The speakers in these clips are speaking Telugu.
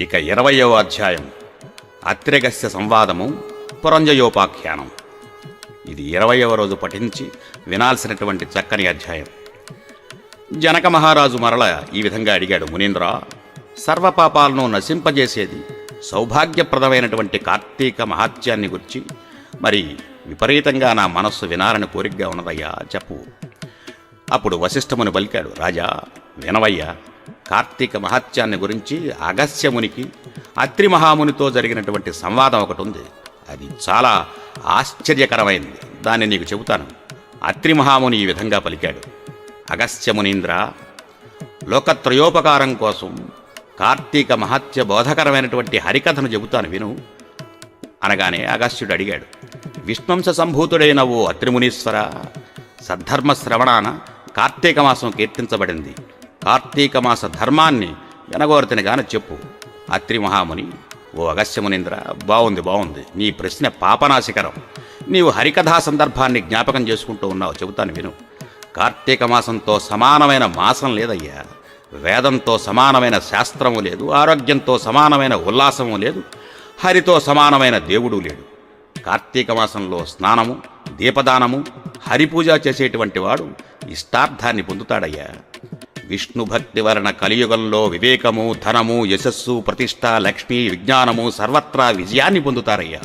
ఇక ఇరవయో అధ్యాయం. అత్రిగస్య సంవాదము పురంజయోపాఖ్యానం. ఇది ఇరవయవ రోజు పఠించి వినాల్సినటువంటి చక్కని అధ్యాయం. జనక మహారాజు మరల ఈ విధంగా అడిగాడు మునీంద్ర సర్వపాపాలను నశింపజేసేది సౌభాగ్యప్రదమైనటువంటి కార్తీక మహాత్యాన్ని గురించి మరి విపరీతంగా నా మనస్సు వినాలని కోరికగా ఉన్నదయ్యా చెప్పు. అప్పుడు వశిష్ఠముని పలికాడు రాజా వినవయ్యా కార్తీక మహత్యాన్ని గురించి అగస్యమునికి అత్రి మహామునితో జరిగినటువంటి సంవాదం ఒకటి ఉంది. అది చాలా ఆశ్చర్యకరమైంది. దాన్ని నీకు చెబుతాను. అత్రి మహాముని ఈ విధంగా పలికాడు. అగస్త్యమునీంద్ర లోకత్రయోపకారం కోసం కార్తీక మహత్య బోధకరమైనటువంటి హరికథను చెబుతాను విను అనగానే అగస్త్యుడు అడిగాడు. విష్ణంస సంభూతుడైన ఓ అత్రిమునీశ్వర సద్ధర్మ శ్రవణాన కార్తీక మాసం కీర్తించబడింది. కార్తీక మాస ధర్మాన్ని వెనగోరతనిగాన చెప్పు. అత్రి మహాముని ఓ అగస్యమునింద్ర బాగుంది బాగుంది నీ ప్రశ్న పాపనాశికరం. నీవు హరికథా సందర్భాన్ని జ్ఞాపకం చేసుకుంటూ ఉన్నావు చెబుతాను విను. కార్తీక మాసంతో సమానమైన మాసం లేదయ్యా. వేదంతో సమానమైన శాస్త్రము లేదు ఆరోగ్యంతో సమానమైన ఉల్లాసము లేదు హరితో సమానమైన దేవుడు లేడు. కార్తీక మాసంలో స్నానము దీపదానము హరిపూజ చేసేటువంటి వాడు ఇష్టార్థాన్ని పొందుతాడయ్యా. విష్ణు భక్తి వలన కలియుగంలో వివేకము ధనము యశస్సు ప్రతిష్ట లక్ష్మి విజ్ఞానము సర్వత్రా విజయాన్ని పొందుతారయ్యా.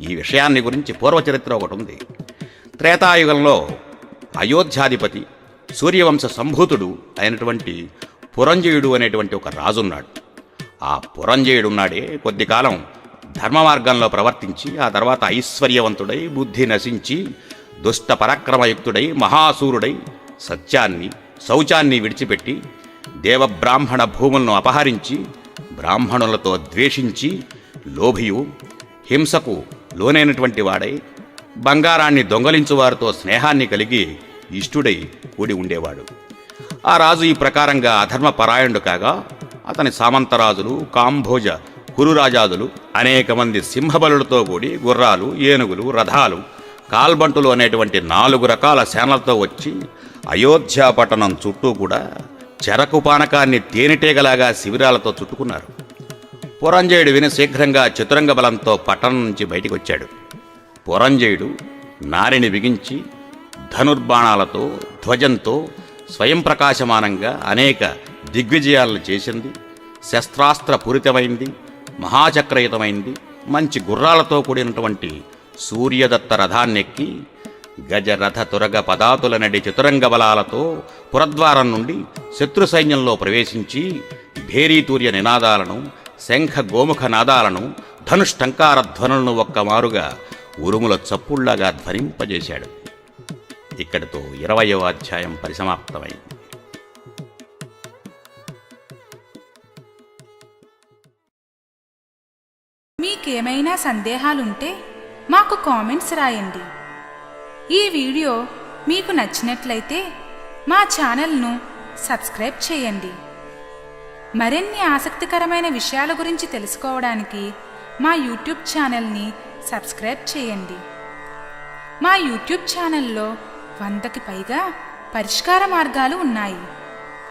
ఈ విషయాన్ని గురించి పూర్వచరిత్ర ఒకటి ఉంది త్రేతాయుగంలో అయోధ్యాధిపతి సూర్యవంశ సంభూతుడు అయినటువంటి పురంజయుడు అనేటువంటి ఒక రాజున్నాడు. ఆ పురంజయుడున్నాడే కొద్ది కాలం ధర్మ మార్గంలో ప్రవర్తించి ఆ తర్వాత ఐశ్వర్యవంతుడై బుద్ధి నశించి దుష్ట పరాక్రమయుక్తుడై మహాసూరుడై సత్యాన్ని శౌచాన్ని విడిచిపెట్టి దేవబ్రాహ్మణ భూములను అపహరించి బ్రాహ్మణులతో ద్వేషించి లోభియు హింసకు లోనైనటువంటి వాడై బంగారాన్ని దొంగలించు వారితో స్నేహాన్ని కలిగి ఇష్టుడై కూడి ఉండేవాడు. ఆ రాజు ఈ ప్రకారంగా అధర్మపరాయణుడు కాగా అతని సామంతరాజులు కాంభోజ కురురాజాదులు అనేక మంది సింహబలులతో కూడి గుర్రాలు ఏనుగులు రథాలు కాల్బంటులు అనేటువంటి నాలుగు రకాల సేనలతో వచ్చి అయోధ్య పట్టణం చుట్టూ కూడా చెరకు పానకాన్ని తేనెటీగలాగా శిబిరాలతో చుట్టుకున్నారు. పురంజయుడు విని శీఘ్రంగా చతురంగ బలంతో పట్టణం నుంచి బయటికి వచ్చాడు పురంజయుడు నారిని బిగించి ధనుర్బాణాలతో ధ్వజంతో స్వయం ప్రకాశమానంగా అనేక దిగ్విజయాలను చేసింది. శస్త్రాస్త్ర పూరితమైంది మహాచక్రయుతమైంది మంచి గుర్రాలతో కూడినటువంటి సూర్యదత్త రథాన్నెక్కి గజరథ తురగ పదాతుల నడి చతురంగ బలాలతో పురద్వారం నుండి శత్రు సైన్యంలో ప్రవేశించి భేరీతూర్య నినాదాలను శంఖ గోముఖ నాదాలను ధనుష్టంకార ధ్వనులను ఒక్కమారుగా ఉరుముల చప్పుళ్ళాగా ధ్వనింపజేశాడు ఇక్కడితో ఇరవయవ అధ్యాయం పరిసమాప్తమైంది. మీకేమైనా సందేహాలుంటే మాకు కామెంట్స్ రాయండి. ఈ వీడియో మీకు నచ్చినట్లయితే మా ఛానల్ను సబ్స్క్రైబ్ చేయండి. మరిన్ని ఆసక్తికరమైన విషయాల గురించి తెలుసుకోవడానికి మా యూట్యూబ్ ఛానల్ని సబ్స్క్రైబ్ చేయండి. మా యూట్యూబ్ ఛానల్లో వందకి పైగా పరిష్కార మార్గాలు ఉన్నాయి.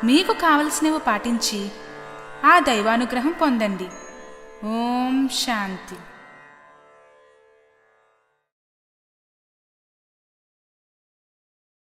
మీకు కావలసినవి పాటించి ఆ దైవానుగ్రహం పొందండి. ఓం శాంతి.